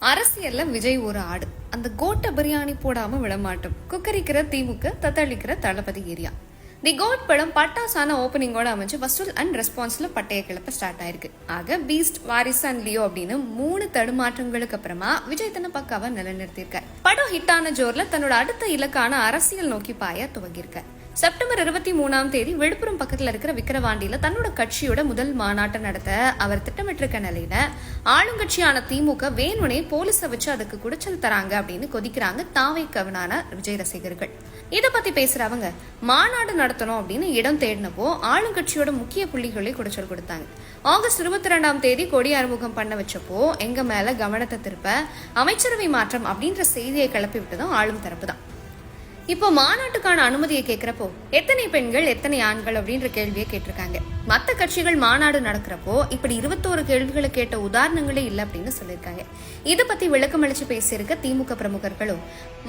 அரசியல்ல விஜய் ஒரு ஆடு. அந்த கோட்டை பிரியாணி போடாம விடமாட்டோம். குக்கரிக்கிற திமுக தத்தளிக்கிற தளபதி ஏரியா. தி கோட் படம் பட்டாசான ஓப்பனிங்கோட அமைஞ்சு வசூல் அண்ட் ரெஸ்பான்ஸ்ல பட்டைய கிளப்ப ஸ்டார்ட் ஆயிருக்கு. ஆக பீஸ்ட் வாரிஸ் அண்ட் லியோ அப்படின்னு மூணு தடுமாற்றங்களுக்கு அப்புறமா விஜய் தன்னை பக்காவா நிலைநிறுத்தியிருக்கார். படம் ஹிட்டான ஜோர்ல தன்னோட அடுத்த இலக்கான அரசியல் நோக்கி பாய துவங்கியிருக்கார். செப்டம்பர் இருபத்தி மூணாம் தேதி விழுப்புரம் பக்கத்தில் இருக்கிற விக்கிரவாண்டியில் தன்னோட கட்சியோட முதல் மாநாட்டை நடத்த அவர் திட்டமிட்டிருக்க நிலையில ஆளுங்கட்சியான திமுக வேணுனே போலீஸை வச்சு அதுக்கு குடிச்சல் தராங்க அப்படின்னு கொதிக்கிறாங்க தாவை கவனான விஜய் ரசிகர்கள் இத பத்தி பேசுறவங்க மாநாடு நடத்தணும் அப்படின்னு இடம் தேடினப்போ ஆளுங்கட்சியோட முக்கிய புள்ளிகளை குடிச்சல் கொடுத்தாங்க. ஆகஸ்ட் இருபத்தி ரெண்டாம் தேதி கொடி அறிமுகம் பண்ண வச்சப்போ எங்க மேல கவனத்தை திருப்ப அமைச்சரவை மாற்றம் அப்படின்ற செய்தியை கிளப்பி விட்டதும் ஆளும் தரப்பு தான் இப்போ மாநாட்டுக்கான அனுமதியை கேட்கிறப்போ எத்தனை பெண்கள் எத்தனை ஆண்கள் அப்படின்ற கேள்வியை கேட்டிருக்காங்க. மத்த கட்சிகள் மாநாடு நடக்கிறப்போ இப்படி இருபத்தோரு கேள்விகளை கேட்ட உதாரணங்களே இல்லை அப்படின்னு சொல்லியிருக்காங்க. இதை பத்தி விளக்கம் அளிச்சு பேசியிருக்க திமுக பிரமுகர்களும்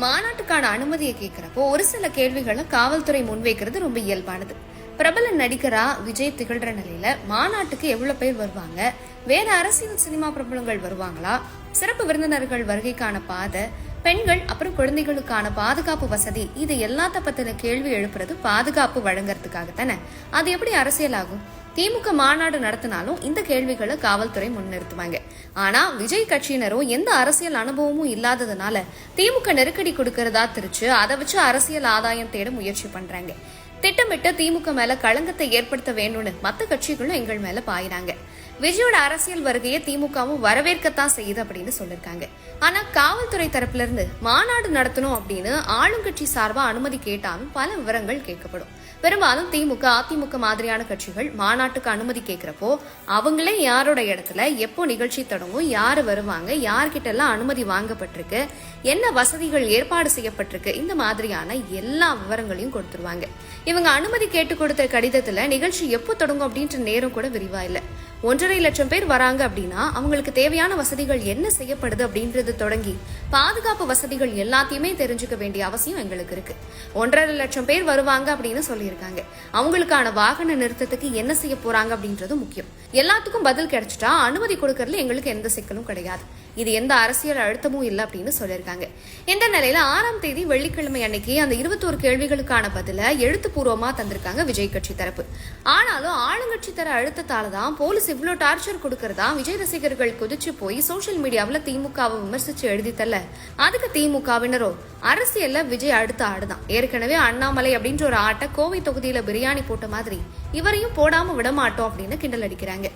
மாநாட்டுக்கான அனுமதியை கேட்கிறப்போ ஒரு சில கேள்விகளை காவல்துறை முன்வைக்கிறது ரொம்ப இயல்பானது. பிரபல நடிகரா விஜய் திகழ்ற நிலையில மாநாட்டுக்கு எவ்வளவு பேர் வருவாங்க? வேற அரசியல் சினிமா பிரபலங்கள் வருவாங்களா? சிறப்பு விருந்தினர்கள் வருகைக்கான பாதை பெண்கள் அப்புறம் குழந்தைகளுக்கான பாதுகாப்பு வசதி இது எல்லாத்த பத்தின கேள்வி எழுப்புறது பாதுகாப்பு வழங்குறதுக்காக தானே அது எப்படி அரசியலாகும் திமுக மாநாடு நடத்தினாலும் இந்த கேள்விகளை காவல்துறை முன்னிறுத்துவாங்க. ஆனா விஜய் கட்சியினரும் எந்த அரசியல் அனுபவமும் இல்லாததுனால திமுக நெருக்கடி கொடுக்கறதா திருச்சு அதை வச்சு அரசியல் ஆதாயம் தேட முயற்சி பண்றாங்க. திட்டமிட்டு திமுக மேல களங்கத்தை ஏற்படுத்த வேணும்னு மத்த கட்சிகளும் எங்கள் மேல பாயிறாங்க. விஜயோட அரசியல் வருகையை திமுகவும் வரவேற்கத்தான் செய்யுது அப்படின்னு சொல்லியிருக்காங்க ஆனா காவல்துறை தரப்புல இருந்து மாநாடு நடத்தணும் அப்படின்னு ஆளுங்கட்சி சார்பா அனுமதி கேட்டாலும் பல விவரங்கள் கேட்கப்படும். பெரும்பாலும் திமுக அதிமுக மாதிரியான கட்சிகள் மாநாட்டுக்கு அனுமதி கேட்கிறப்போ அவங்களே யாரோட இடத்துல எப்போ நிகழ்ச்சி தொடங்கும் யாரு வருவாங்க யார்கிட்ட எல்லாம் அனுமதி வாங்கப்பட்டிருக்கு என்ன வசதிகள் ஏற்பாடு செய்யப்பட்டிருக்கு இந்த மாதிரியான எல்லா விவரங்களையும் கொடுத்துருவாங்க. இவங்க அனுமதி கேட்டு கொடுத்த கடிதத்துல நிகழ்ச்சி எப்போ தொடங்கும் அப்படின்ற நேரம் கூட விரிவா இல்லை. ஒன்றரை லட்சம் பேர் வராங்க அப்படின்னா அவங்களுக்கு தேவையான வசதிகள் என்ன செய்யப்படுது அப்படின்றது தொடங்கி பாதுகாப்பு வசதிகள் எல்லாத்தையுமே தெரிஞ்சுக்க வேண்டிய அவசியம் எங்களுக்கு இருக்கு. ஒன்றரை லட்சம் பேர் வருவாங்க அப்படின்னு சொல்லியிருக்காங்க. அவங்களுக்கான வாகன நிறுத்தத்துக்கு என்ன செய்ய போறாங்க அப்படின்றது முக்கியம். எல்லாத்துக்கும் பதில் கிடைச்சிட்டா அனுமதி கொடுக்கறதுல எங்களுக்கு எந்த சிக்கலும் கிடையாது. இது எந்த அரசியல் அழுத்தமும் இல்லை அப்படின்னு சொல்லியிருக்காங்க. இந்த நிலையில ஆறாம் தேதி வெள்ளிக்கிழமை அன்னைக்கு அந்த இருபத்தோரு கேள்விகளுக்கான பதில எழுத்துப்பூர்வமா தந்திருக்காங்க விஜய் கட்சி தரப்பு. ஆனாலும் ஆளுங்கட்சி தர அழுத்தத்தால தான் போலீஸ் இவ்ளோ டார்ச்சர் கொடுக்கறதா? விஜய் ரசிகர்கள் குதிச்சு போய் சோசியல் மீடியாவில் திமுகவை விமர்சிச்சு எழுதித்தல்ல. அதுக்கு திமுகவினரோ அரசியல்ல விஜய் அடுத்த ஆடுதான். ஏற்கனவே அண்ணாமலை அப்படின்ற ஒரு ஆட்டை கோவை தொகுதியில பிரியாணி போட்ட மாதிரி இவரையும் போடாம விட மாட்டோம் அப்படின்னு கிண்டல் அடிக்கிறாங்க.